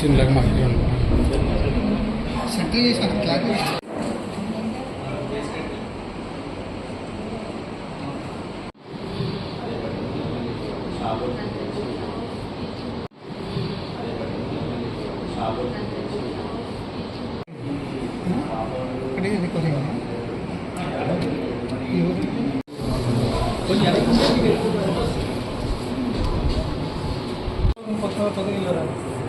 বিসমিল্লাহির রহমানির রহিম সেটি क्या কথা কথা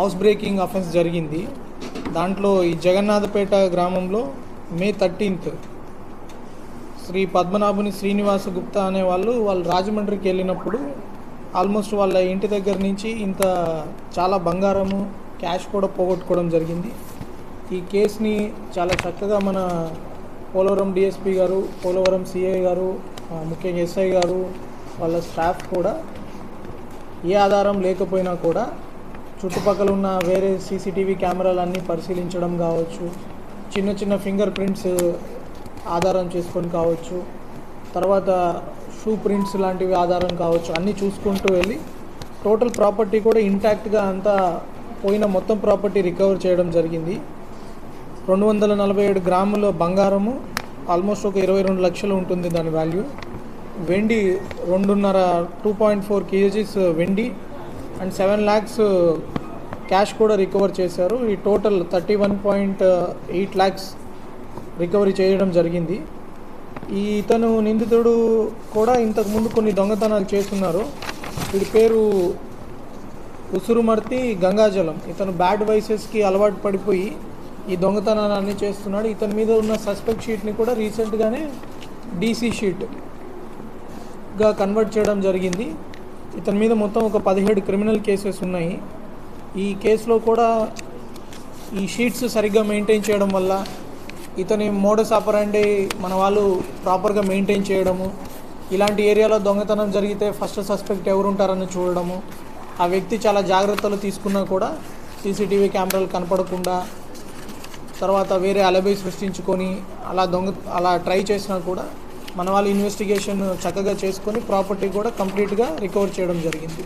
హౌస్ బ్రేకింగ్ అఫెన్స్ జరిగింది. దాంట్లో ఈ జగన్నాథపేట గ్రామంలో మే థర్టీన్త్ శ్రీ పద్మనాభుని శ్రీనివాస గుప్తా అనే వాళ్ళు వాళ్ళు రాజమండ్రికి వెళ్ళినప్పుడు ఆల్మోస్ట్ వాళ్ళ ఇంటి దగ్గర నుంచి ఇంత చాలా బంగారము క్యాష్ కూడా పోగొట్టుకోవడం జరిగింది. ఈ కేసుని చాలా చక్కగా మన పోలవరం డిఎస్పి గారు పోలవరం సిఐ గారు ముఖ్యంగా ఎస్ఐ గారు వాళ్ళ స్టాఫ్ కూడా ఏ ఆధారం లేకపోయినా కూడా చుట్టుపక్కల ఉన్న వేరే సీసీటీవీ కెమెరాలన్నీ పరిశీలించడం కావచ్చు చిన్న చిన్న ఫింగర్ ప్రింట్స్ ఆధారం చేసుకొని కావచ్చు తర్వాత షూ ప్రింట్స్ లాంటివి ఆధారం కావచ్చు అన్నీ చూసుకుంటూ వెళ్ళి టోటల్ ప్రాపర్టీ కూడా ఇంటాక్ట్గా అంతా పోయిన మొత్తం ప్రాపర్టీ రికవర్ చేయడం జరిగింది. రెండు వందల నలభై ఏడు గ్రాముల బంగారము ఆల్మోస్ట్ ఒక ఇరవై రెండు లక్షలు ఉంటుంది దాని వాల్యూ. వెండి రెండున్నర టూ పాయింట్ ఫోర్ కేజీస్ వెండి అండ్ సెవెన్ ల్యాక్స్ క్యాష్ కూడా రికవర్ చేశారు. ఈ total thirty one point eight lakhs recovery చేయడం జరిగింది. ఈ ఇతను నిందితుడు కూడా ఇంతకుముందు కొన్ని దొంగతనాలు చేస్తున్నారు. వీడి పేరు ఉసురుమర్తి గంగాజలం. ఇతను బ్యాడ్ వైసెస్కి అలవాటు పడిపోయి ఈ దొంగతనాలు అన్నీ చేస్తున్నాడు. ఇతని మీద ఉన్న సస్పెక్ట్ షీట్ని కూడా రీసెంట్గానే డీసీ షీట్గా కన్వర్ట్ చేయడం జరిగింది. ఇతని మీద మొత్తం ఒక పదిహేడు క్రిమినల్ కేసెస్ ఉన్నాయి. ఈ కేసులో కూడా ఈ షీట్స్ సరిగ్గా మెయింటైన్ చేయడం వల్ల ఇతని మోడస్ ఆపరండి మన వాళ్ళు ప్రాపర్గా మెయింటైన్ చేయడము ఇలాంటి ఏరియాలో దొంగతనం జరిగితే ఫస్ట్ సస్పెక్ట్ ఎవరు ఉంటారని చూడడము ఆ వ్యక్తి చాలా జాగ్రత్తలు తీసుకున్నా కూడా సీసీటీవీ కెమెరాలు కనపడకుండా తర్వాత వేరే అలబై సృష్టించుకొని అలా దొంగ అలా ట్రై చేసినా కూడా మన వాళ్ళు ఇన్వెస్టిగేషన్ చక్కగా చేసుకొని ప్రాపర్టీ కూడా కంప్లీట్గా రికవర్ చేయడం జరిగింది.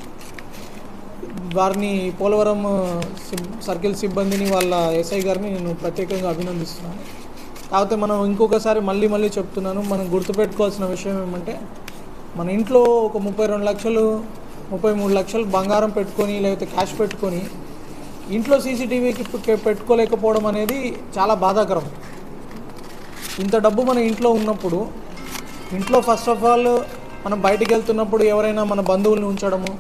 వారిని పోలవరం సర్కిల్ సిబ్బందిని వాళ్ళ ఎస్ఐ గారిని నేను ప్రత్యేకంగా అభినందిస్తున్నాను. కాకపోతే మనం ఇంకొకసారి మళ్ళీ మళ్ళీ చెప్తున్నాను మనం గుర్తుపెట్టుకోవాల్సిన విషయం ఏమంటే మన ఇంట్లో ఒక ముప్పై రెండు లక్షలు ముప్పై మూడు లక్షలు బంగారం పెట్టుకొని లేకపోతే క్యాష్ పెట్టుకొని ఇంట్లో సీసీటీవీకి పెట్టుకోలేకపోవడం అనేది చాలా బాధాకరం. ఇంత డబ్బు మన ఇంట్లో ఉన్నప్పుడు ఇంట్లో ఫస్ట్ ఆఫ్ ఆల్ మనం బయటికి వెళ్తున్నప్పుడు ఎవరైనా మన బంధువుల్ని ఉంచడము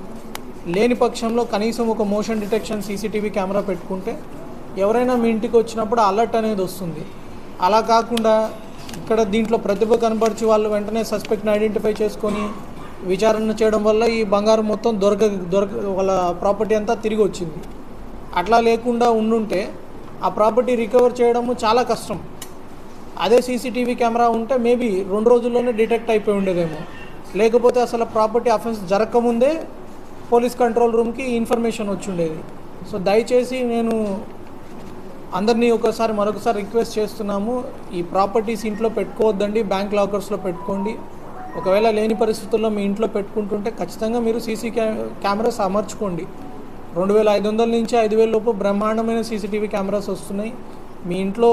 లేని పక్షంలో కనీసం ఒక మోషన్ డిటెక్షన్ సీసీటీవీ కెమెరా పెట్టుకుంటే ఎవరైనా మీ ఇంటికి వచ్చినప్పుడు అలర్ట్ అనేది వస్తుంది. అలా కాకుండా ఇక్కడ దీంట్లో ప్రతిభ కనపరిచి వాళ్ళు వెంటనే సస్పెక్ట్ని ఐడెంటిఫై చేసుకొని విచారణ చేయడం వల్ల ఈ బంగారం మొత్తం దొరక దొరక వాళ్ళ ప్రాపర్టీ అంతా తిరిగి వచ్చింది. అట్లా లేకుండా ఉండుంటే ఆ ప్రాపర్టీ రికవర్ చేయడము చాలా కష్టం. అదే సీసీటీవీ కెమెరా ఉంటే మేబీ రెండు రోజుల్లోనే డిటెక్ట్ అయిపోయి ఉండేదేమో. లేకపోతే అసలు ప్రాపర్టీ అఫెన్స్ జరగకముందే పోలీస్ కంట్రోల్ రూమ్కి ఇన్ఫర్మేషన్ వచ్చి ఉండేది సో దయచేసి నేను అందరినీ ఒకసారి మరొకసారి రిక్వెస్ట్ చేస్తున్నాము ఈ ప్రాపర్టీస్ ఇంట్లో పెట్టుకోవద్దండి బ్యాంక్ లాకర్స్లో పెట్టుకోండి. ఒకవేళ లేని పరిస్థితుల్లో మీ ఇంట్లో పెట్టుకుంటుంటే ఖచ్చితంగా మీరు సీసీ కెమెరాస్ అమర్చుకోండి. రెండు వేల ఐదు వందల నుంచి ఐదు వేల లోపు బ్రహ్మాండమైన సీసీటీవీ కెమెరాస్ వస్తున్నాయి. మీ ఇంట్లో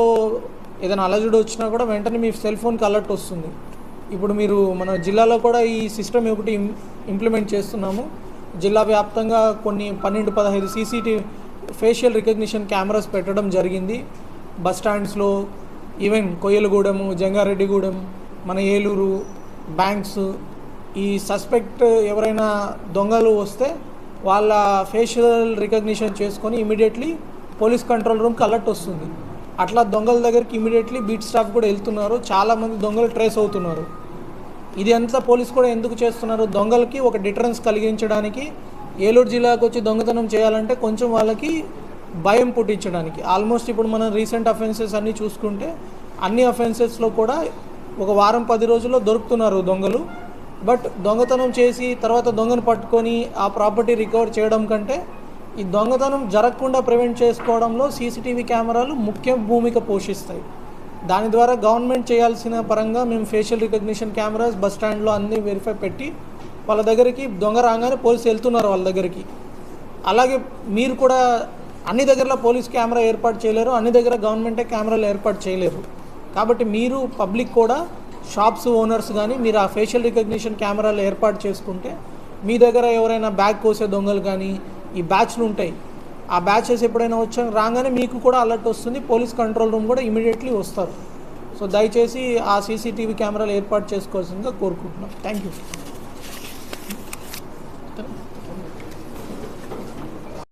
ఏదైనా అలజడి వచ్చినా కూడా వెంటనే మీ సెల్ ఫోన్కి అలర్ట్ వస్తుంది. ఇప్పుడు మీరు మన జిల్లాలో కూడా ఈ సిస్టమ్ ఒకటి ఇంప్లిమెంట్ చేస్తున్నాము. జిల్లా వ్యాప్తంగా కొన్ని పన్నెండు పదహైదు సీసీటీవీ ఫేషియల్ రికగ్నిషన్ కెమెరాస్ పెట్టడం జరిగింది. బస్ స్టాండ్స్లో ఈవెన్ కొయ్యలగూడెము జంగారెడ్డిగూడెం మన ఏలూరు బ్యాంక్స్ ఈ సస్పెక్ట్ ఎవరైనా దొంగలు వస్తే వాళ్ళ ఫేషియల్ రికగ్నిషన్ చేసుకొని ఇమీడియట్లీ పోలీస్ కంట్రోల్ రూమ్కి అలర్ట్ వస్తుంది. అట్లా దొంగల దగ్గరికి ఇమీడియట్లీ బీట్ స్టాఫ్ కూడా వెళ్తున్నారు. చాలామంది దొంగలు ట్రేస్ అవుతున్నారు. ఇది అంతా పోలీస్ కూడా ఎందుకు చేస్తున్నారు? దొంగలకి ఒక డిటరెన్స్ కలిగించడానికి ఏలూరు జిల్లాకు వచ్చి దొంగతనం చేయాలంటే కొంచెం వాళ్ళకి భయం పుట్టించడానికి. ఆల్మోస్ట్ ఇప్పుడు మనం రీసెంట్ అఫెన్సెస్ అన్నీ చూసుకుంటే అన్ని అఫెన్సెస్లో కూడా ఒక వారం పది రోజుల్లో దొరుకుతున్నారు దొంగలు. బట్ దొంగతనం చేసి తర్వాత దొంగను పట్టుకొని ఆ ప్రాపర్టీ రికవర్ చేయడం కంటే ఈ దొంగతనం జరగకుండా ప్రివెంట్ చేసుకోవడంలో సీసీటీవీ కెమెరాలు ముఖ్య భూమిక పోషిస్తాయి. దాని ద్వారా గవర్నమెంట్ చేయాల్సిన పరంగా మేము ఫేషియల్ రికగ్నిషన్ కెమెరాస్ బస్ స్టాండ్లో అన్నీ వెరిఫై పెట్టి వాళ్ళ దగ్గరికి దొంగ రాగానే పోలీసు వెళ్తున్నారు వాళ్ళ దగ్గరికి. అలాగే మీరు కూడా అన్ని దగ్గరలో పోలీస్ కెమెరా ఏర్పాటు చేయలేరు అన్ని దగ్గర గవర్నమెంటే కెమెరాలు ఏర్పాటు చేయలేరు కాబట్టి మీరు పబ్లిక్ కూడా షాప్స్ ఓనర్స్ కానీ మీరు ఆ ఫేషియల్ రికగ్నిషన్ కెమెరాలు ఏర్పాటు చేసుకుంటే మీ దగ్గర ఎవరైనా బ్యాగ్ కోసే దొంగలు కానీ ఈ బ్యాచ్లు ఉంటాయి. ఆ బ్యాచెస్ ఎప్పుడైనా వచ్చా రాగానే మీకు కూడా అలర్ట్ వస్తుంది. పోలీస్ కంట్రోల్ రూమ్ కూడా ఇమీడియట్లీ వస్తారు. సో దయచేసి ఆ సీసీటీవీ కెమెరాలు ఏర్పాటు చేసుకోవాల్సిందిగా కోరుకుంటున్నాం. Thank you.